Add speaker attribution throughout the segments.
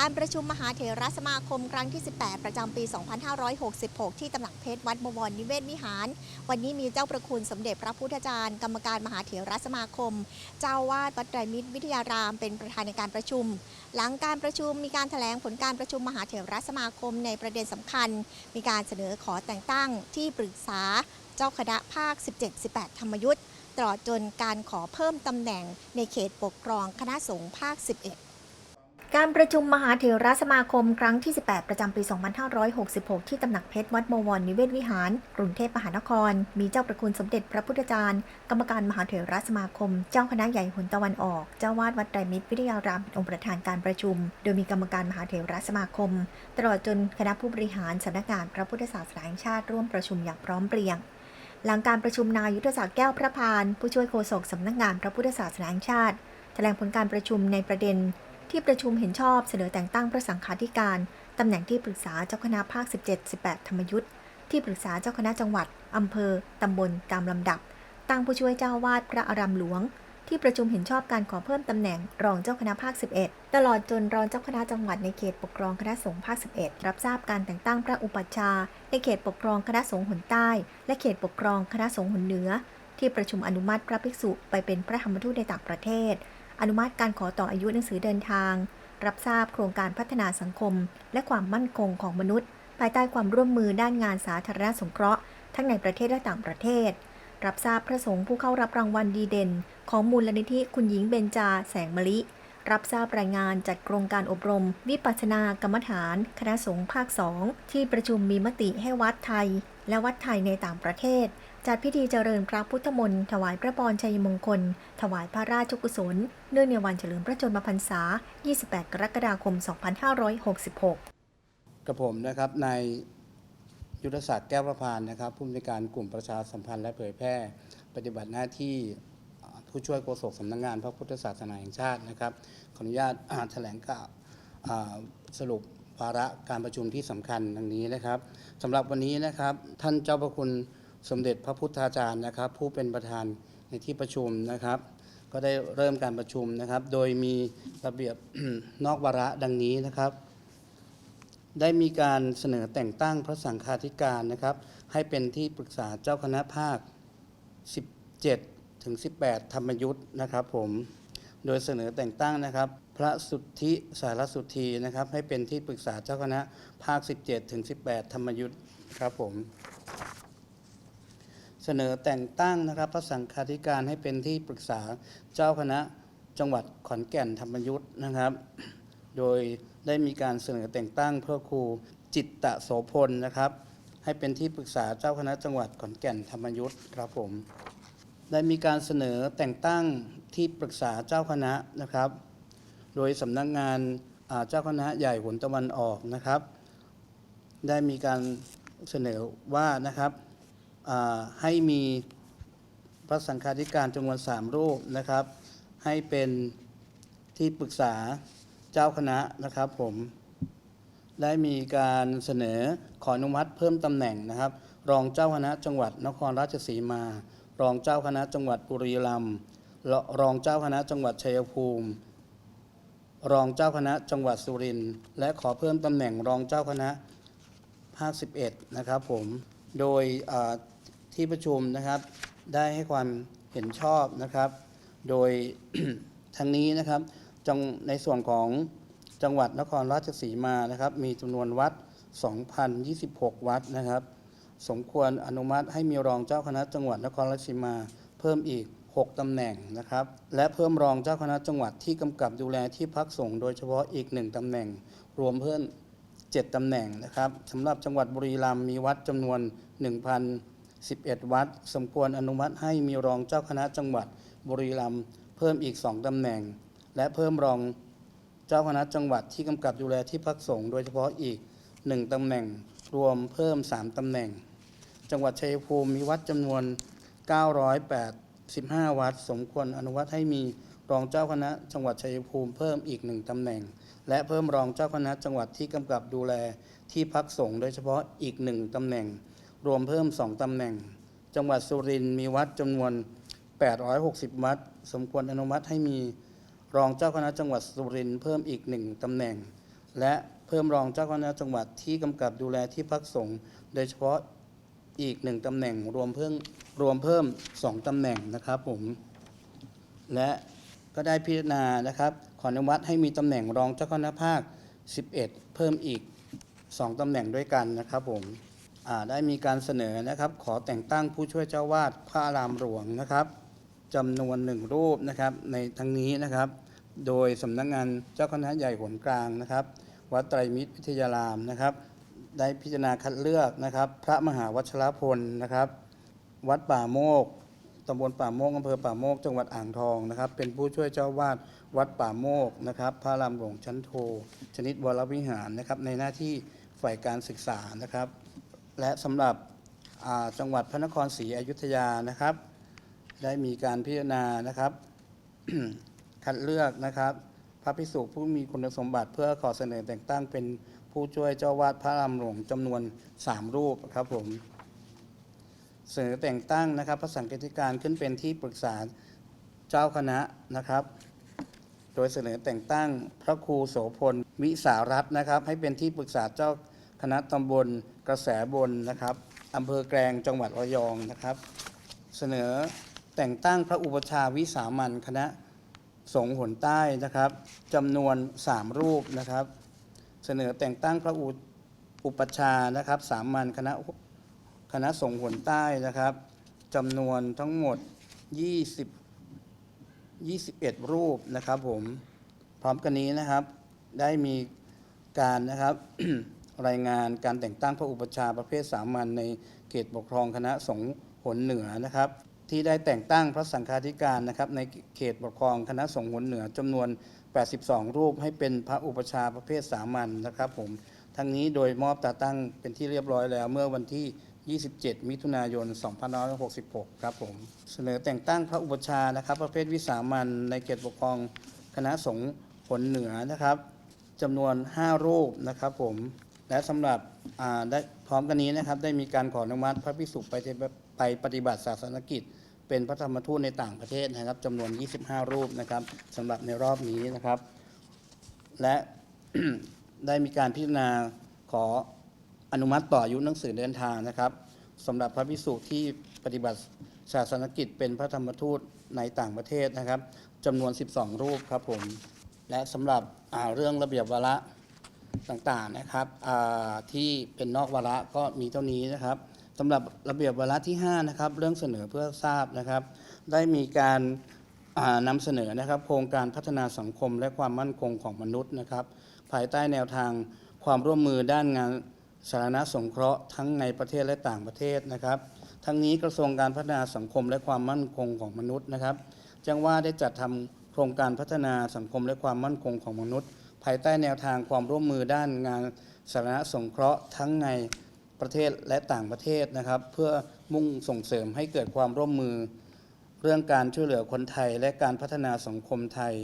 Speaker 1: การประชุมมหาเถรสมาคมครั้งที่ 18 ประจำปี 2566 ที่ตำหนักเพชรวัดบวรนิเวศวิหาร วันนี้มีเจ้าประคุณสมเด็จพระพุทธจารย์ กรรมการมหาเถรสมาคม เจ้าวาดวัดไตรมิตรวิทยาราม เป็นประธานในการประชุม หลังการประชุมมีการแถลงผลการประชุมมหาเถรสมาคมในประเด็นสำคัญ มีการเสนอขอแต่งตั้งที่ปรึกษาเจ้าคณะภาค 17-18 ธรรมยุทธ์ตลอดจนการขอเพิ่มตำแหน่งในเขตปกครองคณะสงฆ์ภาค 11 การประชุมมหาเถรสมาคมครั้งที่ 18 ประจำปี 2566 ที่ตำหนักเพชรวัดบวรนิเวศวิหาร กรุงเทพมหานคร มีเจ้าประคุณสมเด็จพระพุทธจารย์ กรรมการมหาเถรสมาคม เจ้าคณะใหญ่หนตะวันออก เจ้าวาดวัดไตรมิตรวิทยารามเป็นองค์ประธานการประชุม โดยมีกรรมการมหาเถรสมาคม ตลอดจนคณะผู้บริหารสำนักงานพระพุทธศาสนาแห่งชาติร่วมประชุมอย่างพร้อมเพรียงหลังการประชุมนายยุทธศักดิ์แก้วพระพาน ผู้ช่วยโฆษกสำนักงานพระพุทธศาสนาแห่งชาติแถลงผลการประชุมในประเด็น ที่ประชุมเห็นชอบเสนอแต่งตั้งพระสังฆาธิการ ตำแหน่งที่ปรึกษาเจ้าคณะภาค 17-18 ธรรมยุทธ์ที่ปรึกษาเจ้าคณะจังหวัด อำเภอ ตำบล ตามลำดับ ตั้งผู้ช่วยเจ้าวาดพระอารามหลวง ที่ประชุมเห็นชอบการขอเพิ่มตำแหน่งรองเจ้าคณะภาค 11 ตลอดจนรองเจ้าคณะจังหวัดในเขตปกครองคณะสงฆ์ภาค 11 รับทราบการแต่งตั้งพระอุปัชฌาย์ในเขตปกครองคณะสงฆ์หนใต้ และเขตปกครองคณะสงฆ์หนเหนือ ที่ประชุมอนุมัติพระภิกษุไปเป็นพระธรรมทูตในต่างประเทศ อนุมัติการขอต่ออายุหนังสือเดินทาง รับทราบโครงการพัฒนาสังคม และความมั่นคงของมนุษย์ ภายใต้ความร่วมมือด้านงานสาธารณสงเคราะห์ ทั้งในประเทศและต่างประเทศ รับทราบพระสงฆ์ผู้เข้ารับรางวัลดีเด่น ของมูลนิธิคุณหญิงเบญจาแสงมะลิ รับทราบรายงานจัดโครงการอบรม วิปัสสนากรรมฐาน คณะสงฆ์ภาค2ที่ประชุมมีมติให้วัดไทย และวัดไทยในต่างประเทศ จัดพิธีเจริญพระพุทธมนต์ถวายพระพรชัยมงคล ถวายพระราชกุศล เนื่องในวันเฉลิมพระชนมพรรษา 28 กรกฎาคม 2566
Speaker 2: กับผมนะครับนายยุทธศักดิ์แก้วประพานนะครับผู้อำนวยการกลุ่มประชาสัมพันธ์และเผยแพร่ ปฏิบัติหน้าที่ผู้ช่วยโฆษกสำนักงานพระพุทธศาสนาแห่งชาตินะครับขออนุญาตแถลงข่าวสรุปวาระการประชุมที่สำคัญดังนี้นะครับสำหรับวันนี้นะครับท่านเจ้าพระคุณ สมเด็จพระพุทธาจารย์นะครับ ผู้เป็นประธานในที่ประชุมนะครับ ก็ได้เริ่มการประชุมนะครับ โดยมีระเบียบนอกวาระดังนี้นะครับ ได้มีการเสนอแต่งตั้งพระสังฆาธิการนะครับ ให้เป็นที่ปรึกษาเจ้าคณะภาค 17 ถึง 18 ธรรมยุทธ์นะครับผมโดยเสนอแต่งตั้งนะครับ พระสุทธิสารสุทธีนะครับ ให้เป็นที่ปรึกษาเจ้าคณะภาค 17 ถึง 18 ธรรมยุทธ์ครับผม เสนอแต่งตั้งนะครับพระสังฆาธิการให้เป็นที่ปรึกษาเจ้าคณะจังหวัดขอนแก่นธรรมยุทธ์นะครับ โดยได้มีการเสนอแต่งตั้งพระครูจิตตะโสพลนะครับ ให้เป็นที่ปรึกษาเจ้าคณะจังหวัดขอนแก่นธรรมยุทธ์ครับผมได้มีการเสนอแต่งตั้งที่ปรึกษาเจ้าคณะนะครับ โดยสำนักงานเจ้าคณะใหญ่หนตะวันออกนะครับ ได้มีการเสนอว่านะครับ ให้มีพระสังฆาธิการจำนวนสามรูปนะครับ ให้เป็นที่ปรึกษาเจ้าคณะนะครับผมได้มีการเสนอขออนุมัติเพิ่มตำแหน่งนะครับ รองเจ้าคณะจังหวัดนครราชสีมา รองเจ้าคณะจังหวัดบุรีรัมย์รองเจ้าคณะจังหวัดชัยภูมิ รองเจ้าคณะจังหวัดสุรินทร์และขอเพิ่มตำแหน่งรองเจ้าคณะภาค11นะครับผมโดย ที่ประชุมนะครับได้ให้ความเห็นชอบนะครับ โดยทั้งนี้นะครับจังในส่วนของจังหวัดนครราชสีมานะครับ มีจำนวนวัด 2,026 วัดนะครับ สมควรอนุมัติให้มีรองเจ้าคณะจังหวัดนครราชสีมาเพิ่มอีก 6ตำแหน่งนะครับ และเพิ่มรองเจ้าคณะจังหวัดที่กำกับดูแลที่พักสงฆ์โดยเฉพาะอีก 1ตำแหน่ง รวมเพิ่ม7ตำแหน่งนะครับสำหรับจังหวัดบุรีรัมย์มีวัดจำนวน 1,011 วัด สมควรอนุมัติให้มีรองเจ้าคณะจังหวัดบุรีรัมย์เพิ่มอีก 2ตำแหน่ง และเพิ่มรองเจ้าคณะจังหวัดที่กำกับดูแลที่พักสงฆ์โดยเฉพาะอีก 1ตำแหน่ง รวมเพิ่ม 3ตำแหน่ง จังหวัดชัยภูมิมีวัดจำนวน 985 วัด สมควรอนุมัติให้มีรองเจ้าคณะจังหวัดชัยภูมิเพิ่มอีกหนึ่งตำแหน่ง และเพิ่มรองเจ้าคณะจังหวัดที่กำกับดูแลที่พักสงฆ์โดยเฉพาะอีกหนึ่งตำแหน่ง รวมเพิ่มสองตำแหน่ง จังหวัดสุรินทร์มีวัดจำนวน 860 วัด สมควรอนุมัติให้มีรองเจ้าคณะจังหวัดสุรินทร์เพิ่มอีกหนึ่งตำแหน่ง และเพิ่มรองเจ้าคณะจังหวัดที่กำกับดูแลที่พักสงฆ์โดยเฉพาะอีกหนึ่งตำแหน่งรวมเพิ่มรวมเพิ่มสองตำแหน่งนะครับผมและก็ได้พิจารณานะครับขออนุมัติให้มีตำแหน่งรองเจ้าคณะภาค 11 เพิ่มอีก 2 ตำแหน่งด้วยกันนะครับผม ได้มีการเสนอนะครับ ขอแต่งตั้งผู้ช่วยเจ้าวาดพระอารามหลวงนะครับจำนวนหนึ่งรูปนะครับในทั้งนี้นะครับ โดยสำนักงานเจ้าคณะใหญ่หนกลางนะครับ วัดไตรมิตรวิทยารามนะครับ ได้พิจารณาคัดเลือกนะครับ พระมหาวัชรพลนะครับ วัดป่าโมกตำบลป่าโมกอำเภอป่าโมกจังหวัดอ่างทองนะครับ เป็นผู้ช่วยเจ้าวาดวัดป่าโมกนะครับ พระรามหลวงชั้นโท ชนิดวรวิหารนะครับ ในหน้าที่ฝ่ายการศึกษานะครับ และสำหรับจังหวัดพระนครศรีอยุธยานะครับ ได้มีการพิจารณานะครับ คัดเลือกนะครับ พระภิกษุผู้มีคุณสมบัติเพื่อขอเสนอแต่งตั้งเป็นผู้ช่วยเจ้าวาดพระรามหลวงจำนวน 3 รูปครับผมเสนอแต่งตั้งนะครับพระสังฆาธิการขึ้นเป็นที่ปรึกษาเจ้าคณะนะครับ โดยเสนอแต่งตั้งพระครูโสพลวิสารัตนะครับ ให้เป็นที่ปรึกษาเจ้า คณะตำบลกระแสบนนะครับอำเภอแกลงจังหวัดระยองนะครับ เสนอแต่งตั้งพระอุปชาวิสามัญคณะสงฆ์หนใต้นะครับจำนวน 3 รูปนะครับ เสนอแต่งตั้งพระอุอปชานะครับสามัญคณะคณะสงฆ์หนใต้นะครับจำนวนทั้งหมด 20 21 รูปนะครับผมพร้อมกันนี้นะครับได้มีการนะครับ รายงานการแต่งตั้งพระอุปชาประเภทสามัญในเขตปกครองคณะสงฆ์หนเหนือนะครับ ที่ได้แต่งตั้งพระสังฆาธิการนะครับในเขตปกครองคณะสงฆ์หนเหนือจำนวน 82 รูปให้เป็นพระอุปชาประเภทสามัญนะครับผมทั้งนี้โดยมอบตาตั้งเป็นที่เรียบร้อยแล้วเมื่อวันที่27 มิถุนายน 2566 ครับผม เสนอแต่งตั้งพระอุปชานะครับ ประเภทวิสามัญในเขตปกครองคณะสงฆ์หนเหนือนะครับจำนวน 5 รูปนะครับผม และสำหรับอ่าได้พร้อมกันนี้นะครับ ได้มีการขออนุมัติพระภิกษุไปไปปฏิบัติศาสนกิจ เป็นพระธรรมทูตในต่างประเทศนะครับจำนวน 25 รูปนะครับสำหรับในรอบนี้นะครับ และ ได้มีการพิจารณาขออนุมัติต่ออายุหนังสือเดินทางนะครับสำหรับพระภิกษุที่ปฏิบัติศาสนกิจ เป็นพระธรรมทูตในต่างประเทศนะครับจำนวน 12 รูปครับผม และสำหรับอ่าเรื่องระเบียบวาระ ต่างๆนะครับที่เป็นนอกวาระก็มีเท่านี้นะครับสำหรับระเบียบวาระที่5นะครับเรื่องเสนอเพื่อทราบนะครับ ได้มีการนำเสนอนะครับโครงการพัฒนาสังคมและความมั่นคงของมนุษย์นะครับ ภายใต้แนวทางความร่วมมือด้านงานสาธารณสงเคราะห์ทั้งในประเทศและต่างประเทศนะครับ ทั้งนี้กระทรวงการพัฒนาสังคมและความมั่นคงของมนุษย์นะครับจังว่าได้จัดทำโครงการพัฒนาสังคมและความมั่นคงของมนุษย์ ภายใต้แนวทางความร่วมมือด้านงานสาธารณสงเคราะห์ทั้งในประเทศและต่างประเทศนะครับ เพื่อมุ่งส่งเสริมให้เกิดความร่วมมือ เรื่องการช่วยเหลือคนไทย และการพัฒนาสังคมไทย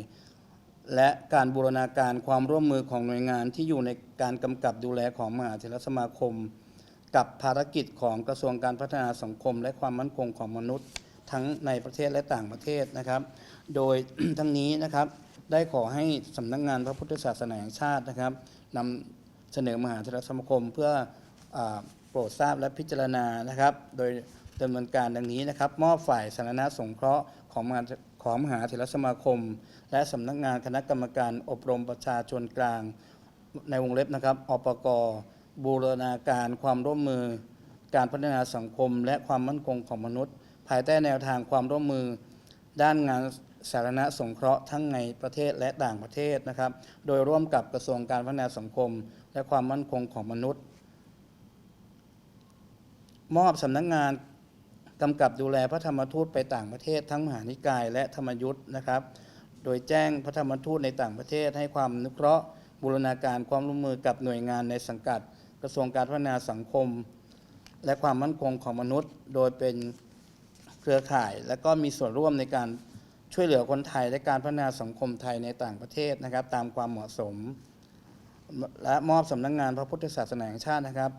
Speaker 2: และการบูรณาการความร่วมมือของหน่วยงานที่อยู่ในการกำกับดูแลของมหาเถรสมาคม กับภารกิจของกระทรวงการพัฒนาสังคม และความมั่นคงของมนุษย์ ทั้งในประเทศและต่างประเทศนะครับ โดยทั้งนี้นะครับ ได้ขอให้สำนักงานพระพุทธศาสนาแห่งชาตินะครับนำเสนอมหาเถรสมาคมเพื่ออโปรดทราบและพิจารณานะครับ โดยดำเนินการดังนี้นะครับ มอบฝ่ายสาธารณสงเคราะห์ของมหาของมหาเถรสมาคม และสำนักงานคณะกรรมการอบรมประชาชนกลาง ในวงเล็บนะครับอปกบูรณาการความร่วมมือ การพัฒนาสังคม และความมั่นคงของมนุษย์ ภายใต้แนวทางความร่วมมือ ด้านงาน สาธารณสงเคราะห์ทั้งในประเทศและต่างประเทศนะครับ โดยร่วมกับกระทรวงการพัฒนาสังคม และความมั่นคงของมนุษย์ มอบสำนักงานกำกับดูแลพระธรรมทูตไปต่างประเทศ ทั้งมหานิกายและธรรมยุทธ์นะครับ โดยแจ้งพระธรรมทูตในต่างประเทศ ให้ความนุเคราะห์บูรณาการความร่วมมือกับหน่วยงานในสังกัด กระทรวงการพัฒนาสังคม และความมั่นคงของมนุษย์ โดยเป็นเครือข่าย และก็มีส่วนร่วมในการ ช่วยเหลือคนไทยและการพัฒนาสังคมไทยในต่างประเทศนะครับ ตามความเหมาะสม และมอบสำนักงานพระพุทธศาสนาแห่งชาตินะครับ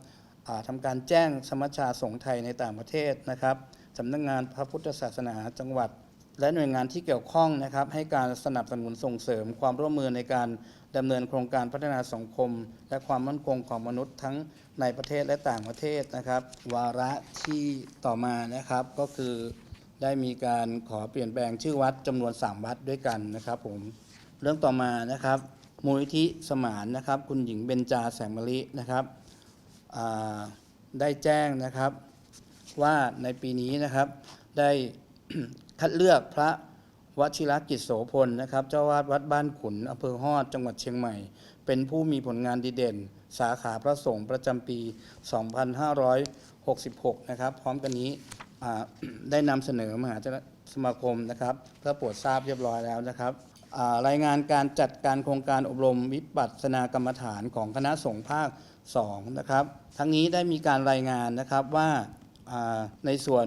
Speaker 2: ทำการแจ้งสมัชชาสงฆ์ไทยในต่างประเทศนะครับสำนักงานพระพุทธศาสนาจังหวัด และหน่วยงานที่เกี่ยวข้องนะครับ ให้การสนับสนุนส่งเสริมความร่วมมือในการดำเนินโครงการพัฒนาสังคม และความมั่นคงของมนุษย์ทั้งในประเทศและต่างประเทศนะครับ วาระที่ต่อมานะครับก็คือ ได้มีการขอเปลี่ยนแปลงชื่อวัดจำนวน 3 วัดด้วยกันนะครับผมเรื่องต่อมานะครับมูลนิธิสมานนะครับ คุณหญิงเบญจาแสงมะลินะครับได้แจ้งนะครับว่าในปีนี้นะครับได้คัดเลือกพระวชิรกิจโสพลนะครับ เจ้าวาดวัดบ้านขุนอำเภอฮอดจังหวัดเชียงใหม่ เป็นผู้มีผลงานดีเด่น สาขาพระสงฆ์ประจำปี 2566 นะครับ พร้อมกันนี้ ได้นำเสนอมหาสมาคมนะครับเพื่อโปรดทราบเรียบร้อยแล้วนะครับรายงานการจัดการโครงการอบรมวิปัสสนากรรมฐานของคณะสงฆ์ภาค2นะครับ ทั้งนี้ได้มีการรายงานนะครับว่าในส่วน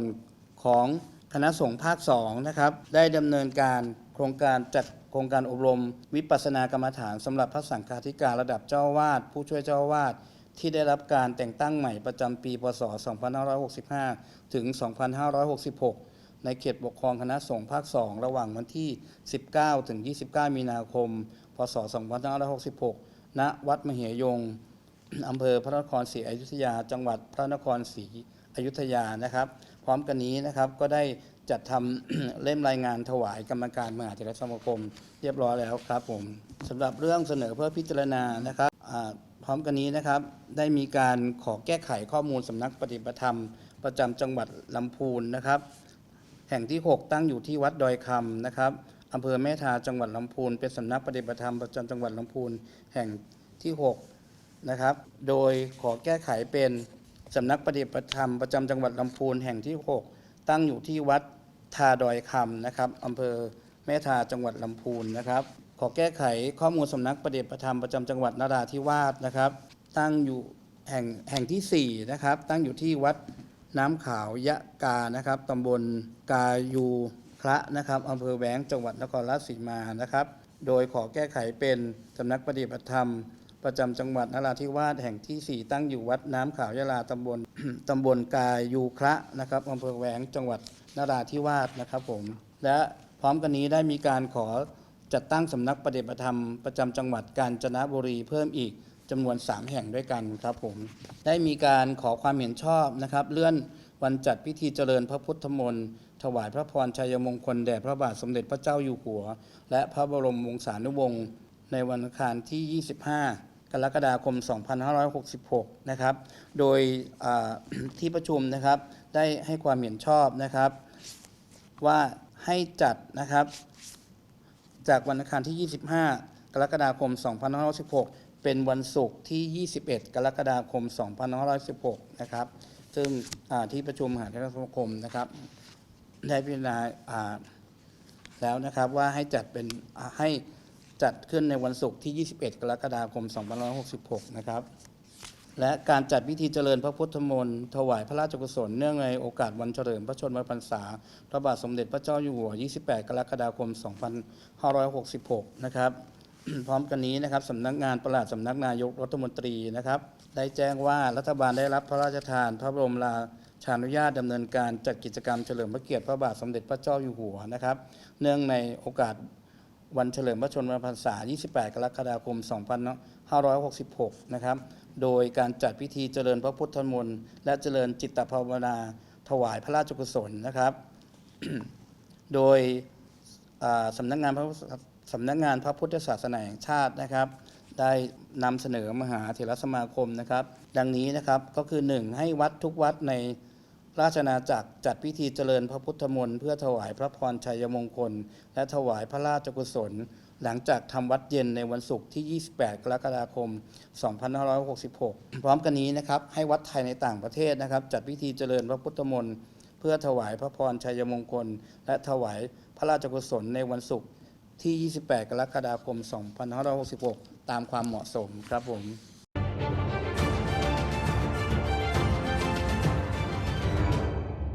Speaker 2: ของคณะสงฆ์ภาค2นะครับได้ดำเนินการโครงการจัดโครงการอบรมวิปัสสนากรรมฐานสำหรับพระสังฆาธิการระดับเจ้าวาดผู้ช่วยเจ้าวาด ที่ได้รับการแต่งตั้งใหม่ประจำปีพศ 2565 ถึง 2566 ในเขตปกครองคณะสงฆ์ภาค 2 ระหว่างวันที่ 19 ถึง 29 มีนาคม พศ 2566 ณ วัดมเหยงอำเภอพระนครศรีอยุธยา จังหวัดพระนครศรีอยุธยานะครับ พร้อมกันนี้นะครับก็ได้จัดทำเล่มรายงานถวายกรรมการมหาเถรสมาคม เรียบร้อยแล้วครับผมสำหรับเรื่องเสนอเพื่อพิจารณานะครับ ร้อมกันนี้นะครับ ได้มีการขอแก้ไขข้อมูลสำนักปฏิบัติธรรม ประจำจังหวัดลำพูนนะครับ แห่งที่ 6 ตั้งอยู่ที่วัดดอยคำนะครับอำเภอแม่ทาจังหวัดลำพูน เป็นสำนักปฏิบัติธรรมประจำจังหวัดลำพูนแห่งที่ 6 นะครับ โดยขอแก้ไขเป็นสำนักปฏิบัติธรรมประจำจังหวัดลำพูนแห่งที่ 6 ตั้งอยู่ที่วัดทาดอยคำนะครับอำเภอแม่ทาจังหวัดลำพูนนะครับ ขอแก้ไขข้อมูลสำนักปฏิบัติธรรมประจำจังหวัดนราธิวาสนะครับ ตั้งอยู่แห่งแห่งที่สี่นะครับ ตั้งอยู่ที่วัดน้ำขาวยะกานะครับตำบลกายูพระนะครับอำเภอแหวงจังหวัดนครราชสีมานะครับ โดยขอแก้ไขเป็นสำนักปฏิบัติธรรม ประจำจังหวัดนราธิวาสแห่งที่ 4 ตั้งอยู่วัดน้ำขาวยะลาตำบลตำบลกายูพระนะครับอำเภอแหวงจังหวัดนราธิวาสนะครับผมและพร้อมกันนี้ได้มีการขอ จัดตั้งสำนักปฏิบัติธรรมประจำจังหวัดกาญจนบุรีเพิ่มอีกจำนวน 3 แห่งด้วยกันครับผม ได้มีการขอความเห็นชอบนะครับ เลื่อนวันจัดพิธีเจริญพระพุทธมนต์ถวายพระพรชัยมงคลแด่พระบาทสมเด็จพระเจ้าอยู่หัว และพระบรมวงศานุวงศ์ในวันอังคารที่ 25 กรกฎาคม 2566 นะครับ โดยที่ประชุมนะครับได้ให้ความเห็นชอบนะครับ ว่าให้จัดนะครับ จากวันอังคารที่ 25 กรกฎาคม 2516 เป็นวันศุกร์ที่ 21 กรกฎาคม 2516 นะครับ ซึ่งที่ประชุมมหาเทรสมาคมนะครับ ได้พิจารณาแล้วนะครับว่าให้จัดเป็นให้จัดขึ้นในวันศุกร์ที่ 21 กรกฎาคม 2566 นะครับ และการจัดพิธีเจริญพระพุทธมนต์ถวายพระราชกุศลเนื่องในโอกาสวันเฉลิมพระชนมพรรษา พระบาทสมเด็จพระเจ้าอยู่หัว 28 กรกฎาคม 2566 นะครับ พร้อมกันนี้นะครับสำนักงานประหลัดสำนักนายกรัฐมนตรีนะครับ ได้แจ้งว่ารัฐบาลได้รับพระราชทาน พระบรมราชานุญาตดำเนินการจัดกิจกรรมเฉลิมพระเกียรติพระบาทสมเด็จพระเจ้าอยู่หัวนะครับ เนื่องในโอกาส วันเฉลิมพระชนมพรรษา 28 กรกฎาคม 2566 นะครับ โดยการจัดพิธีเจริญพระพุทธมนต์และเจริญจิตภาวนาถวายพระราชกุศลนะครับ โดยสำนักงานพระสำนักงานพระพุทธศาสนาแห่งชาตินะครับ ได้นำเสนอมหาเถรสมาคมนะครับ ดังนี้นะครับก็คือ 1. ให้วัดทุกวัดใน ราชอาณาจักรจัดพิธีเจริญพระพุทธมนต์เพื่อถวายพระพรชัยมงคล และถวายพระราชกุศล หลังจากทำวัดเย็นในวันศุกร์ที่ 28 กรกฎาคม 2566 พร้อมกันนี้นะครับให้วัดไทยในต่างประเทศนะครับ จัดพิธีเจริญพระพุทธมนต์เพื่อถวายพระพรชัยมงคล และถวายพระราชกุศลในวันศุกร์ที่ 28 กรกฎาคม 2566 ตามความเหมาะสมครับผม